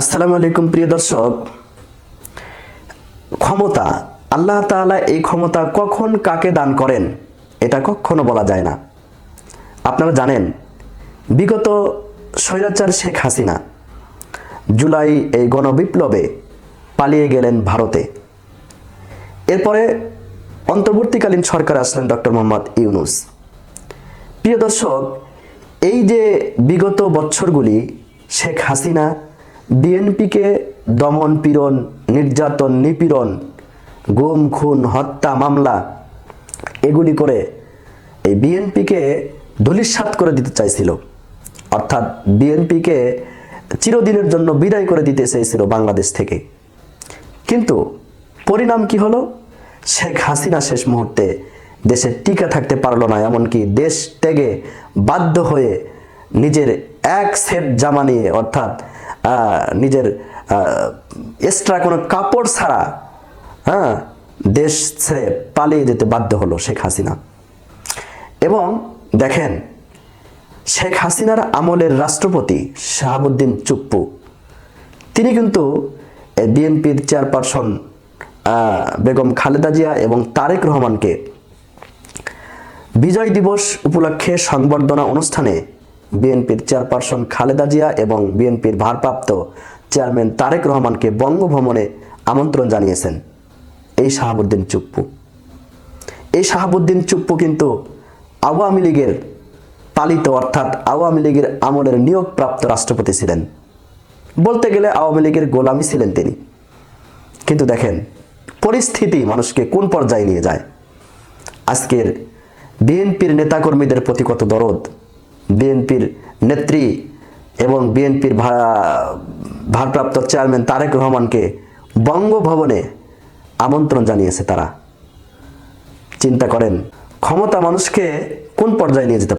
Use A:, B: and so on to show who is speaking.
A: আসসালামু আলাইকুম প্রিয় দর্শক। ক্ষমতা, আল্লাহ তাআলা এই ক্ষমতা কখন কাকে দান করেন? এটা কখনো বলা যায় না। আপনারা জানেন, বিগত স্বৈরাচার শেখ হাসিনা জুলাই এই গণবিপ্লবে পালিয়ে গেলেন ভারতে। এরপরে অন্তর্বর্তীকালীন সরকার আসলেন ডক্টর মোহাম্মদ ইউনুস। প্রিয় দর্শক, এই যে বিগত বছরগুলি শেখ হাসিনা বিএনপিকে দমন পীড়ন, নির্যাতন, নিপীড়ন, গুম, খুন, হত্যা, মামলা এগুলি করে এই বিএনপিকে ধূলিসাৎ করে দিতে চাইছিল। অর্থাৎ বিএনপিকে চিরদিনের জন্য বিদায় করে দিতে চেয়েছিল বাংলাদেশ থেকে। কিন্তু পরিণাম কি হলো? শেখ হাসিনা শেষ মুহূর্তে দেশে টিকে থাকতে পারল না, এমনকি দেশ ত্যাগে বাধ্য হয়ে নিজের এক সেট জামা নিয়ে, অর্থাৎ নিজের এক্সট্রা কোনো কাপড় ছাড়া হ্যাঁ দেশ ছেড়ে পালিয়ে যেতে বাধ্য হলো শেখ হাসিনা। এবং দেখেন, শেখ হাসিনার আমলের রাষ্ট্রপতি শাহাবুদ্দিন চুপ্পু, তিনি কিন্তু বিএনপির চেয়ারপারসন বেগম খালেদা জিয়া এবং তারেক রহমানকে বিজয় দিবস উপলক্ষে সংবর্ধনা অনুষ্ঠানে বিএনপির চেয়ারপারসন খালেদা জিয়া এবং বিএনপির ভারপ্রাপ্ত চেয়ারম্যান তারেক রহমানকে বঙ্গভ্রমণে আমন্ত্রণ জানিয়েছেন এই শাহাবুদ্দিন চুপ্পু। এই শাহাবুদ্দিন চুপ্পু কিন্তু আওয়ামী লীগের পালিত অর্থাৎ আওয়ামী লীগের আমলের নিয়োগপ্রাপ্ত রাষ্ট্রপতি ছিলেন। বলতে গেলে আওয়ামী লীগের গোলামি ছিলেন তিনি। কিন্তু দেখেন, পরিস্থিতি মানুষকে কোন পর্যায়ে নিয়ে যায়? আজকের বিএনপির নেতাকর্মীদের প্রতি কত দরদ? বিএনপির নেত্রী এবং বিএনপির ভারপ্রাপ্ত চেয়ারম্যান তারেক রহমানকে বঙ্গভবনে আমন্ত্রণ জানিয়েছে তারা। চিন্তা করেন, ক্ষমতা মানুষকে কোন পর্যায়ে নিয়ে যেতে